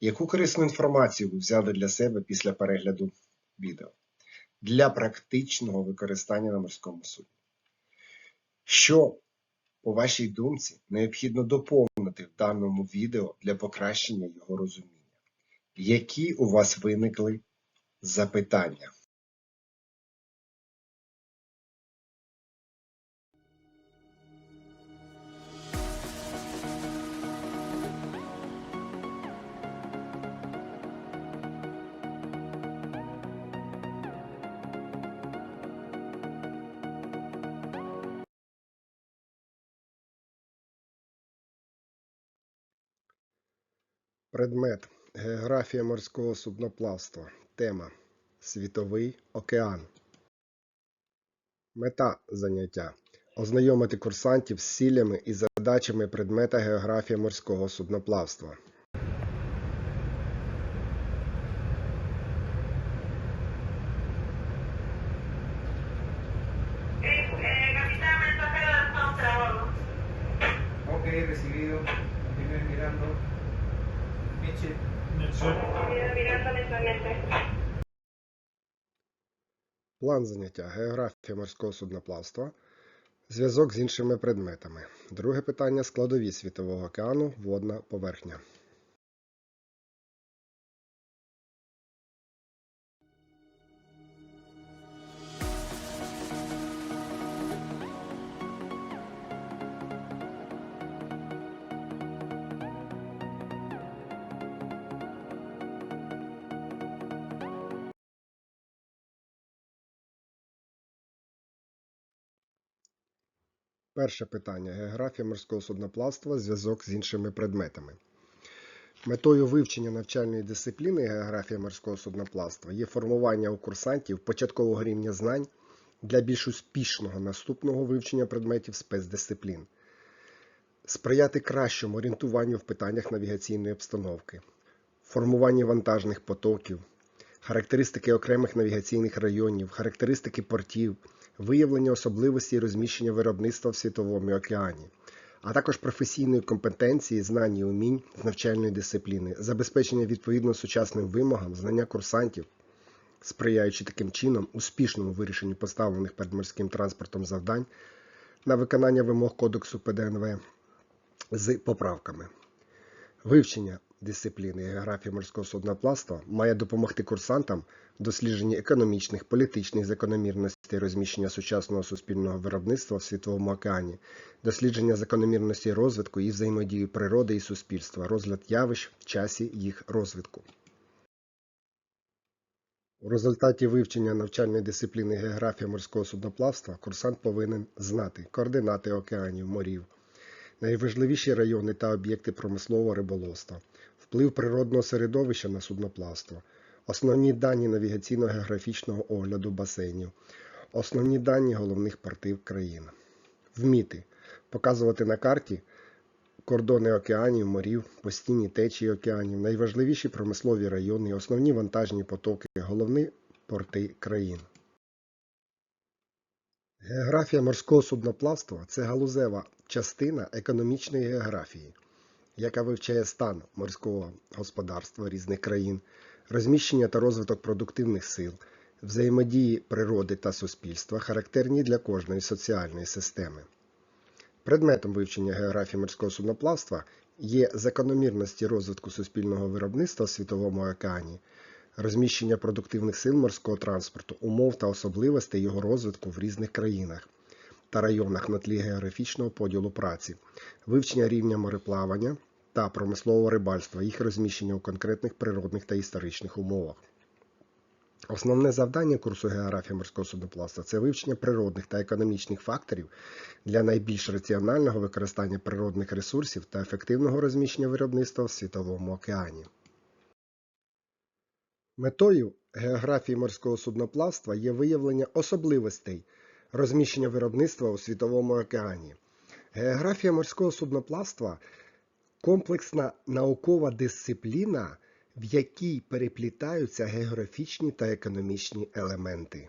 Яку корисну інформацію ви взяли для себе після перегляду відео для практичного використання на морському судні? Що, по вашій думці, необхідно доповнити в даному відео для покращення його розуміння? Які у вас виникли запитання? Предмет Географія морського судноплавства. Тема Світовий океан. Мета заняття ознайомити курсантів з цілями і задачами предмета Географія морського судноплавства. План заняття Географія морського судноплавства. Зв'язок з іншими предметами. Друге питання складові світового океану, водна поверхня. Перше питання. Географія морського судноплавства. Зв'язок з іншими предметами. Метою вивчення навчальної дисципліни географія морського судноплавства є формування у курсантів початкового рівня знань для більш успішного наступного вивчення предметів спецдисциплін, сприяти кращому орієнтуванню в питаннях навігаційної обстановки, формуванні вантажних потоків, характеристики окремих навігаційних районів, характеристики портів, виявлення особливостей розміщення виробництва в світовому океані, а також професійної компетенції, знань і умінь з навчальної дисципліни, забезпечення відповідно сучасним вимогам, знання курсантів, сприяючи таким чином успішному вирішенню поставлених перед морським транспортом завдань на виконання вимог Кодексу ПДНВ з поправками. Вивчення дисципліни географії морського судноплавства має допомогти курсантам в дослідженні економічних, політичних закономірностей розміщення сучасного суспільного виробництва в світовому океані, дослідження закономірностей розвитку і взаємодії природи і суспільства, розгляд явищ в часі їх розвитку. У результаті вивчення навчальної дисципліни географія морського судноплавства курсант повинен знати координати океанів, морів, найважливіші райони та об'єкти промислового риболовства, вплив природного середовища на судноплавство, основні дані навігаційно-географічного огляду басейнів, основні дані головних портів країн. Вміти показувати на карті кордони океанів, морів, постійні течії океанів, найважливіші промислові райони, основні вантажні потоки, головні порти країн. Географія морського судноплавства це галузева частина економічної географії, яка вивчає стан морського господарства різних країн, розміщення та розвиток продуктивних сил, взаємодії природи та суспільства, характерні для кожної соціальної системи. Предметом вивчення географії морського судноплавства є закономірності розвитку суспільного виробництва в світовому океані, розміщення продуктивних сил морського транспорту, умов та особливостей його розвитку в різних країнах та районах на тлі географічного поділу праці, вивчення рівня мореплавання та промислового рибальства, їх розміщення у конкретних природних та історичних умовах. Основне завдання курсу географія морського судноплавства це вивчення природних та економічних факторів для найбільш раціонального використання природних ресурсів та ефективного розміщення виробництва в світовому океані. Метою географії морського судноплавства є виявлення особливостей розміщення виробництва у світовому океані. Географія морського судноплавства комплексна наукова дисципліна, в якій переплітаються географічні та економічні елементи.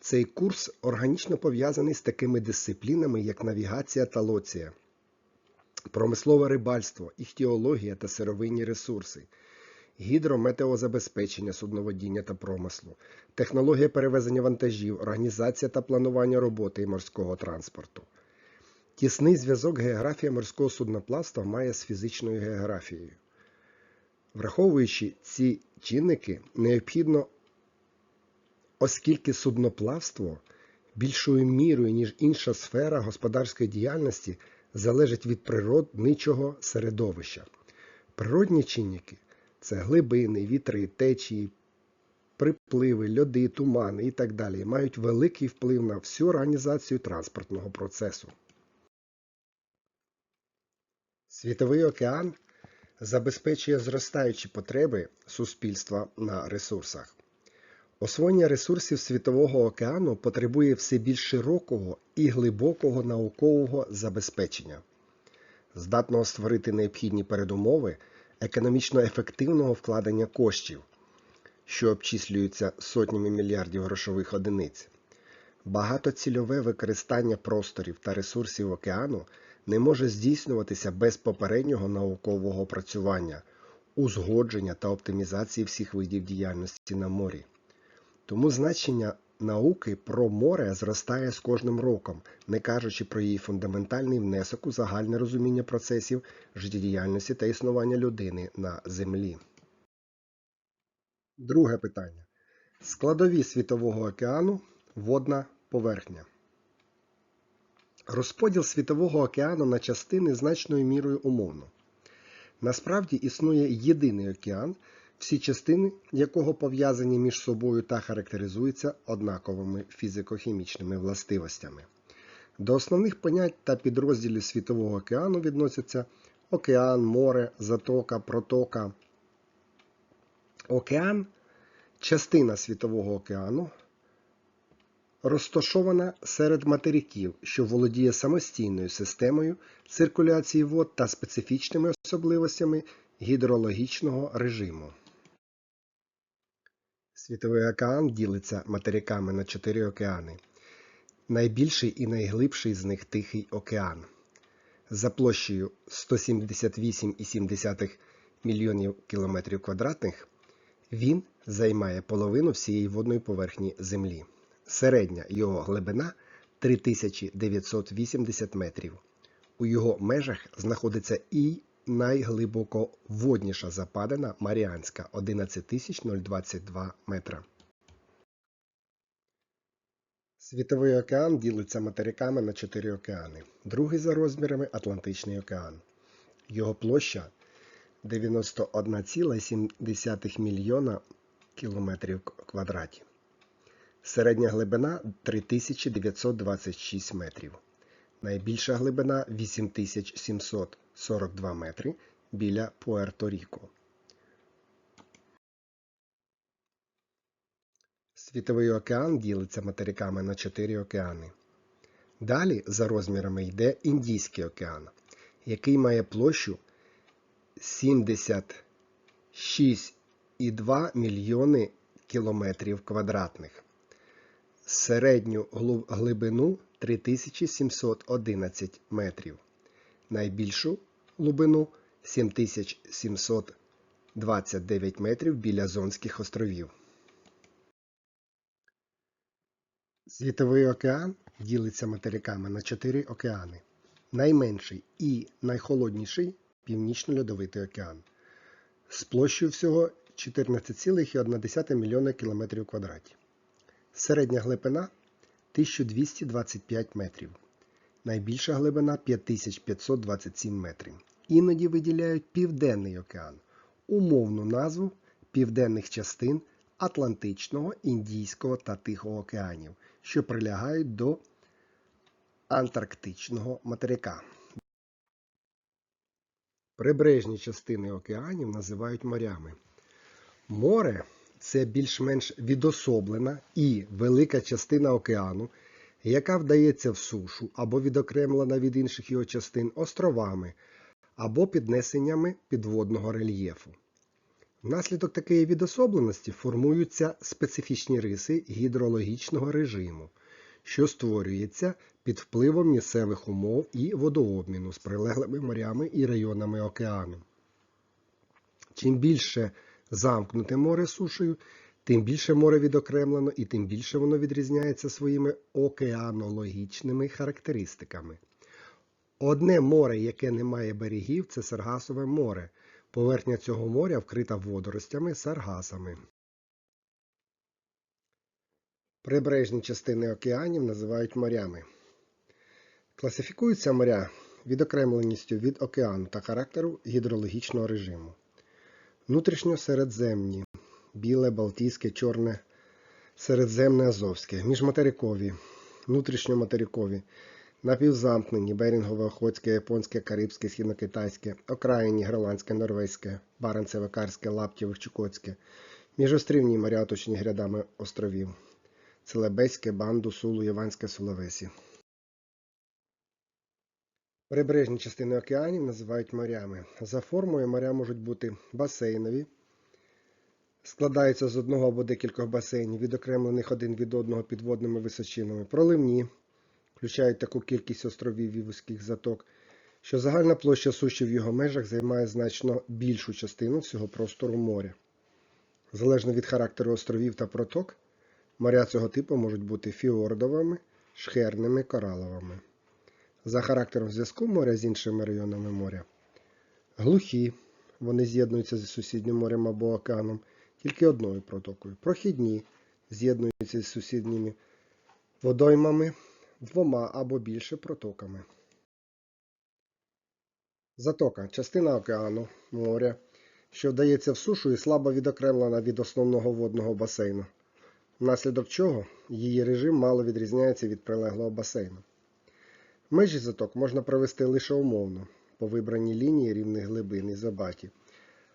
Цей курс органічно пов'язаний з такими дисциплінами, як навігація та лоція, промислове рибальство, іхтіологія та сировинні ресурси, гідрометеозабезпечення судноводіння та промислу, технологія перевезення вантажів, організація та планування роботи і морського транспорту. Тісний зв'язок географія морського судноплавства має з фізичною географією. Враховуючи ці чинники, необхідно, оскільки судноплавство більшою мірою, ніж інша сфера господарської діяльності, залежить від природничого середовища. Природні чинники це глибини, вітри, течії, припливи, льоди, тумани і так далі, мають великий вплив на всю організацію транспортного процесу. Світовий океан забезпечує зростаючі потреби суспільства на ресурсах. Освоєння ресурсів Світового океану потребує все більш широкого і глибокого наукового забезпечення, здатного створити необхідні передумови економічно ефективного вкладення коштів, що обчислюються сотнями мільярдів грошових одиниць. Багатоцільове використання просторів та ресурсів океану не може здійснюватися без попереднього наукового опрацювання, узгодження та оптимізації всіх видів діяльності на морі. Тому значення науки про море зростає з кожним роком, не кажучи про її фундаментальний внесок у загальне розуміння процесів життєдіяльності та існування людини на землі. Друге питання. Складові Світового океану водна поверхня. Розподіл Світового океану на частини значною мірою умовно. Насправді існує єдиний океан, всі частини якого пов'язані між собою та характеризуються однаковими фізико-хімічними властивостями. До основних понять та підрозділів Світового океану відносяться океан, море, затока, протока. Океан частина Світового океану, розташована серед материків, що володіє самостійною системою циркуляції вод та специфічними особливостями гідрологічного режиму. Світовий океан ділиться материками на чотири океани. Найбільший і найглибший з них Тихий океан. За площею 178,7 мільйонів кілометрів квадратних він займає половину всієї водної поверхні Землі. Середня його глибина 3980 метрів. У його межах знаходиться і найглибоководніша западина Маріанська 11022 метра. Світовий океан ділиться материками на чотири океани. Другий за розмірами Атлантичний океан. Його площа 91,7 мільйона кілометрів квадратів. Середня глибина 3926 метрів. Найбільша глибина 8742 метри біля Пуерто-Ріко. Світовий океан ділиться материками на чотири океани. Далі за розмірами йде Індійський океан, який має площу 76,2 мільйони кілометрів квадратних. Середню глибину 3711 метрів. Найбільшу глибину 7729 метрів біля Зонських островів. Світовий океан ділиться материками на чотири океани. Найменший і найхолодніший Північно-Льодовитий океан. З площею всього 14,1 мільйона кілометрів квадратів. Середня глибина 1225 метрів. Найбільша глибина 5527 метрів. Іноді виділяють Південний океан, умовну назву південних частин Атлантичного, Індійського та Тихого океанів, що прилягають до Антарктичного материка. Прибережні частини океанів називають морями. Море це більш-менш відособлена і велика частина океану, яка вдається в сушу або відокремлена від інших його частин островами або піднесеннями підводного рельєфу. Внаслідок такої відособленості формуються специфічні риси гідрологічного режиму, що створюється під впливом місцевих умов і водообміну з прилеглими морями і районами океану. Чим більше замкнуте море сушею, тим більше море відокремлено і тим більше воно відрізняється своїми океанологічними характеристиками. Одне море, яке не має берегів, це Саргасове море. Поверхня цього моря вкрита водоростями саргасами. Прибережні частини океанів називають морями. Класифікуються моря відокремленістю від океану та характеру гідрологічного режиму. Внутрішньосередземні, біле, Балтійське, Чорне, Середземне, Азовське, міжматерикові, внутрішньоматерикові, напівзамкнені, Берінгове, Охотське, Японське, Карибське, Східнокитайське, окраїні, Гренландське, Норвезьке, Баренцеве, Карське, Лаптєве, Чукотське, міжострівні моря, оточені грядами островів, Целебеське, Банду, Сулу, Єванське, Соловесі. Прибережні частини океанів називають морями. За формою моря можуть бути басейнові, складаються з одного або декількох басейнів, відокремлених один від одного підводними височинами, проливні, включають таку кількість островів і вузьких заток, що загальна площа суші в його межах займає значно більшу частину всього простору моря. Залежно від характеру островів та проток, моря цього типу можуть бути фіордовими, шхерними, кораловими. За характером зв'язку моря з іншими районами моря. Глухі, вони з'єднуються зі сусіднім морем або океаном тільки одною протокою. Прохідні з'єднуються з сусідніми водоймами двома або більше протоками. Затока частина океану, моря, що вдається в сушу і слабо відокремлена від основного водного басейну, внаслідок чого її режим мало відрізняється від прилеглого басейну. Межі заток можна провести лише умовно, по вибраній лінії рівних глибин забаті,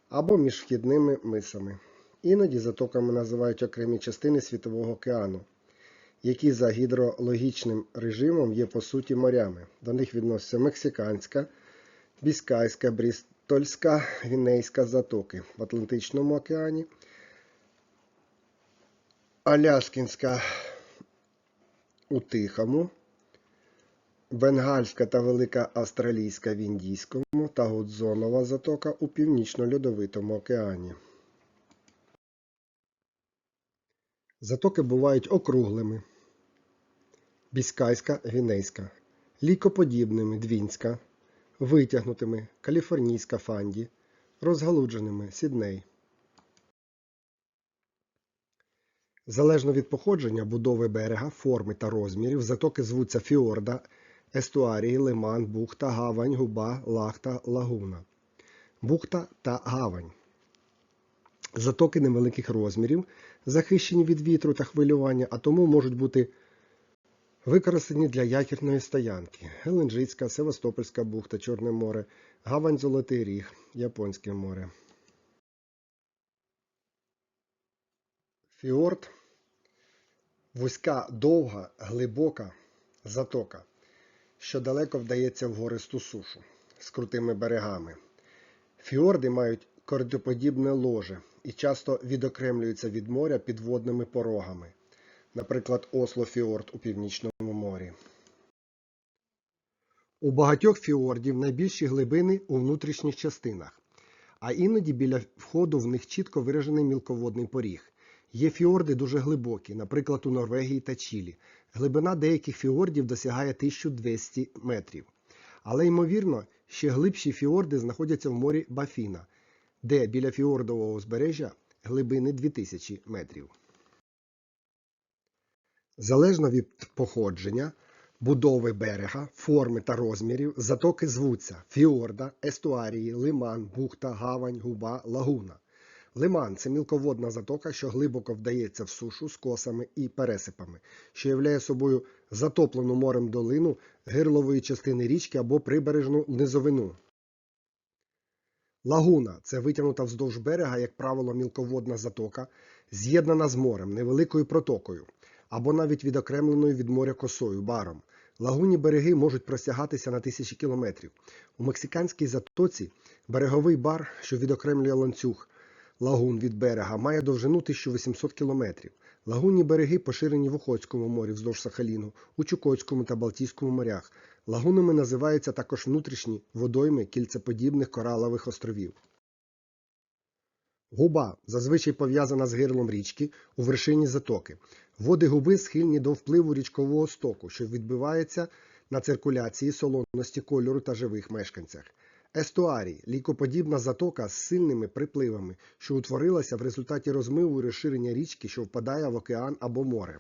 або між вхідними мисами. Іноді затоками називають окремі частини Світового океану, які за гідрологічним режимом є по суті морями. До них відносяться Мексиканська, Біскайська, Брістольська, Гвінейська затоки в Атлантичному океані, Аляскінська у Тихому. Бенгальська та Велика Австралійська в Індійському та Гудзонова затока у Північно-Льодовитому океані. Затоки бувають округлими. Біскайська, Гвінейська, лікоподібними Двінська, витягнутими Каліфорнійська Фанді, розгалудженими Сідней. Залежно від походження будови берега, форми та розмірів, затоки звуться фіорда, естуарії, лиман, бухта, гавань, губа, лахта, лагуна. Бухта та гавань. Затоки невеликих розмірів, захищені від вітру та хвилювання, а тому можуть бути використані для якірної стоянки. Геленджицька, Севастопольська бухта, Чорне море, гавань Золотий Ріг, Японське море. Фіорд вузька, довга, глибока затока, що далеко вдається в гористу сушу з крутими берегами. Фіорди мають кордоподібне ложе і часто відокремлюються від моря підводними порогами, наприклад, Осло-фіорд у Північному морі. У багатьох фіордів найбільші глибини у внутрішніх частинах, а іноді біля входу в них чітко виражений мілководний поріг. Є фіорди дуже глибокі, наприклад, у Норвегії та Чилі. Глибина деяких фіордів досягає 1200 метрів. Але, ймовірно, ще глибші фіорди знаходяться в морі Бафіна, де біля фіордового узбережжя глибини 2000 метрів. Залежно від походження, будови берега, форми та розмірів, затоки звуться фіорда, естуарії, лиман, бухта, гавань, губа, лагуна. Лиман це мілководна затока, що глибоко вдається в сушу з косами і пересипами, що являє собою затоплену морем долину гирлової частини річки або прибережну низовину. Лагуна це витягнута вздовж берега, як правило, мілководна затока, з'єднана з морем, невеликою протокою, або навіть відокремленою від моря косою, баром. Лагунні береги можуть простягатися на тисячі кілометрів. У мексиканській затоці береговий бар, що відокремлює ланцюг лагун від берега, має довжину 1800 кілометрів. Лагунні береги поширені в Охотському морі вздовж Сахаліну, у Чукотському та Балтійському морях. Лагунами називаються також внутрішні водойми кільцеподібних коралових островів. Губа зазвичай пов'язана з гирлом річки у вершині затоки. Води губи схильні до впливу річкового стоку, що відбивається на циркуляції солоності кольору та живих мешканцях. Естуарій лікоподібна затока з сильними припливами, що утворилася в результаті розмиву і розширення річки, що впадає в океан або море.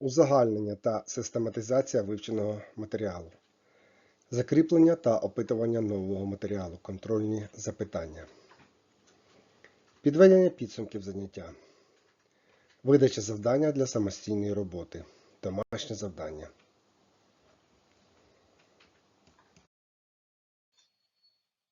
Узагальнення та систематизація вивченого матеріалу. Закріплення та опитування нового матеріалу. Контрольні запитання. Підведення підсумків заняття. Видача завдання для самостійної роботи. Домашнє завдання.